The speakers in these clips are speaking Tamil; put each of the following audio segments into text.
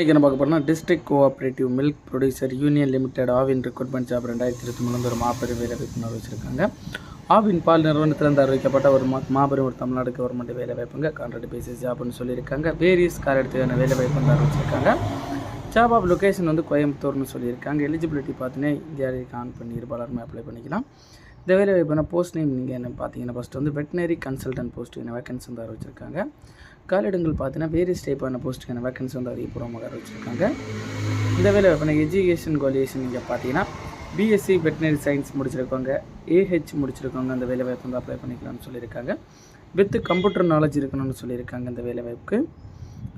இன்றைக்கி என்ன பார்க்க போகிறோம்னா district cooperative milk producer union limited Aavin recruitment job ரெண்டாயிரத்தி இருபத்தி மூணு ஒரு மாபெரும் வேலை வாய்ப்பு வச்சுருக்காங்க. ஆவின் பால் நிறுவனத்திலிருந்து அறிவிக்கப்பட்ட ஒரு மா மாபெரும் ஒரு தமிழ்நாடு கவர்மெண்ட் வேலை வாய்ப்புங்க கான்ட்ராக்ட் பேசிஸ் ஜாப்னு சொல்லியிருக்காங்க. வேரியஸ் கார் எடுத்துக்கான வேலை வாய்ப்பு அறிவிச்சிருக்காங்க. ஜாப் ஆஃப் லொக்கேஷன் வந்து கோயம்புத்தூர்னு சொல்லியிருக்காங்க. எலிஜிபிலிட்டி பார்த்தீங்கன்னா இந்தியாவுக்கு ஆன் பண்ணி இருப்பாளருமே அப்ளை பண்ணிக்கலாம். இந்த வேலை வாய்ப்பான போஸ்ட் நேம் நீங்கள் என்ன பார்த்தீங்கன்னா ஃபஸ்ட் வந்து வெட்டினரி கன்சல்டன்ட் போஸ்ட் என்ன வேகன்சி வந்து அறிவிச்சிருக்காங்க காலிடங்கள் பார்த்தீங்கன்னா வேரியஸ் டைப்பான போஸ்ட்டுக்கான வேக்கன்சி வந்து அதிகபூர்வமாக அறிவிச்சிருக்காங்க இந்த வேலை வாய்ப்பான எஜுகேஷன் குவாலிஃபிகேஷன் நீங்கள் பார்த்தீங்கன்னா பிஎஸ்சி வெட்டினரி சயின்ஸ் முடிச்சிருக்கவங்க ஏஹெச் முடிச்சிருக்கவங்க அந்த வேலை வாய்ப்பு வந்து அப்ளை பண்ணிக்கலாம்னு சொல்லியிருக்காங்க. வித்து கம்ப்யூட்டர் நாலேஜ் இருக்கணும்னு சொல்லியிருக்காங்க இந்த வேலை வாய்ப்புக்கு.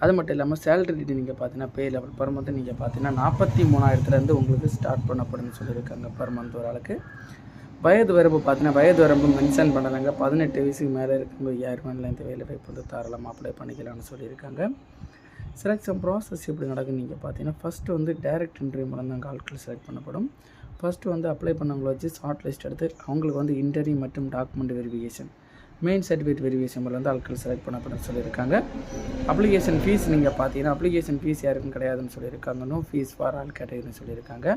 அது மட்டும் இல்லாமல் சேலரி நீங்கள் பார்த்தீங்கன்னா பே லெவல் பர் மந்த் நீங்கள் பார்த்தீங்கன்னா நாற்பத்தி மூணாயிரத்துலேருந்து உங்களுக்கு ஸ்டார்ட் பண்ணப்படும்னு சொல்லியிருக்காங்க பர் மந்த் ஒரு ஆளுக்கு. வயது வரம்பு பார்த்தீங்கன்னா வயது வரம்பு மென்ஷன் பண்ணலைங்க. பதினெட்டு வயசுக்கு மேலே இருக்கும்போது ஐயாயிரம் இந்த வேலை வாய்ப்பு வந்து தாராளமாக அப்ளை பண்ணிக்கலாம்னு சொல்லியிருக்காங்க. செலெக்ஷன் ப்ராசஸ் எப்படி நடக்குன்னு நீங்கள் பார்த்தீங்கன்னா ஃபஸ்ட்டு வந்து டைரக்ட் இன்டர்வியூ மூலம் தான் ஆட்கள் செலக்ட் பண்ணப்படும். ஃபஸ்ட்டு வந்து அப்ளை பண்ணவங்கள வச்சு ஷார்ட் லிஸ்ட் எடுத்து அவங்களுக்கு வந்து இன்டர்வியூ மற்றும் document verification main certificate verification மூலம் வந்து ஆட்கள் செலக்ட் பண்ணப்படும் சொல்லியிருக்காங்க. அப்ளிகேஷன் ஃபீஸ் நீங்கள் பார்த்தீங்கன்னா அப்ளிகேஷன் ஃபீஸ் யாருக்கும் கிடையாதுன்னு சொல்லியிருக்காங்க. நோ ஃபீஸ் ஃபார் ஆல் கேட்டகரின்னு சொல்லியிருக்காங்க.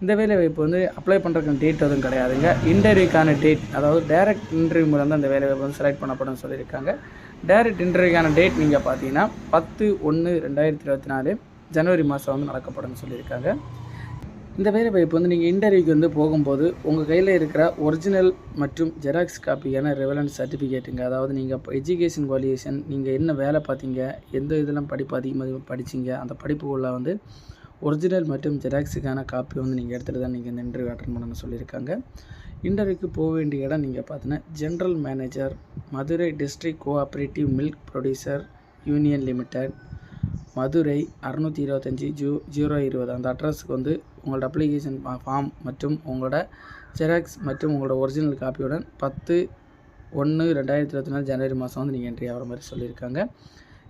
இந்த வேலை வாய்ப்பு வந்து அப்ளை பண்ணுறதுக்கு டேட் எதுவும் கிடையாதுங்க. இன்டர்வியூக்கான டேட் அதாவது டைரக்ட் இன்டர்வியூ மூலம் தான் இந்த வேலை வாய்ப்பு வந்து செலக்ட் பண்ணப்படும் சொல்லியிருக்காங்க. டைரக்ட் இன்டர்வியூக்கான டேட் நீங்கள் பார்த்தீங்கன்னா பத்து ஒன்று ரெண்டாயிரத்தி இருபத்தி நாலு ஜனவரி மாதம் வந்து நடக்கப்படும் சொல்லியிருக்காங்க. இந்த வேலை வாய்ப்பு வந்து நீங்கள் இன்டர்வியூக்கு வந்து போகும்போது உங்கள் கையில் இருக்கிற ஒரிஜினல் மற்றும் ஜெராக்ஸ் காப்பியான ரெவலன்ஸ் சர்டிஃபிகேட்டுங்க அதாவது நீங்கள் இப்போ எஜுகேஷன் குவாலிஃபிகேஷன் நீங்கள் என்ன வேலை பார்த்தீங்க எந்த இதெல்லாம் படிப்பு அதிகமாக படிச்சீங்க அந்த படிப்புக்குள்ளே வந்து ஒரிஜினல் மற்றும் ஜெராக்ஸுக்கான காப்பி வந்து நீங்கள் எடுத்துகிட்டு தான் நீங்கள் இந்த இன்டர்வியூ அட்டன் பண்ணணும்னு சொல்லியிருக்காங்க. இன்டர்வியூக்கு போக வேண்டிய இடம் நீங்கள் பார்த்தீங்கன்னா general manager Madurai district cooperative milk producer union limited Madurai அறநூற்றி இருபத்தஞ்சி ஜூ ஜீரோ இருபது. அந்த அட்ரஸுக்கு வந்து உங்களோட அப்ளிகேஷன் ஃபார்ம் மற்றும் உங்களோட ஜெராக்ஸ் மற்றும் உங்களோட ஒரிஜினல் காப்பியுடன் பத்து ஒன்று ரெண்டாயிரத்தி இருபத்தி நாலு ஜனவரி மாதம் வந்து நீங்கள் என்ட்ரி ஆகிற மாதிரி சொல்லியிருக்காங்க.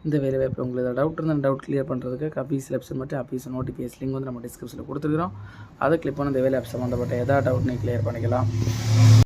இந்த வேலை வாய்ப்பு உங்களுக்கு டவுட் இருந்தால் டவுட் கிளியர் பண்ணுறதுக்கு அஃபீஸ் வெப்சைட் மட்டும் அஃபீஸ் நோட்டிஃபிகேஷன் லிங்க் வந்து நம்ம டிஸ்கிரிப்ஷனில் கொடுத்துருக்கிறோம். அதை கிளிக் பண்ணி இந்த வேலை ஆப் சம்மந்தப்பட்ட எதாவது டவுட் நீங்கள் கிளியர் பண்ணிக்கலாம்.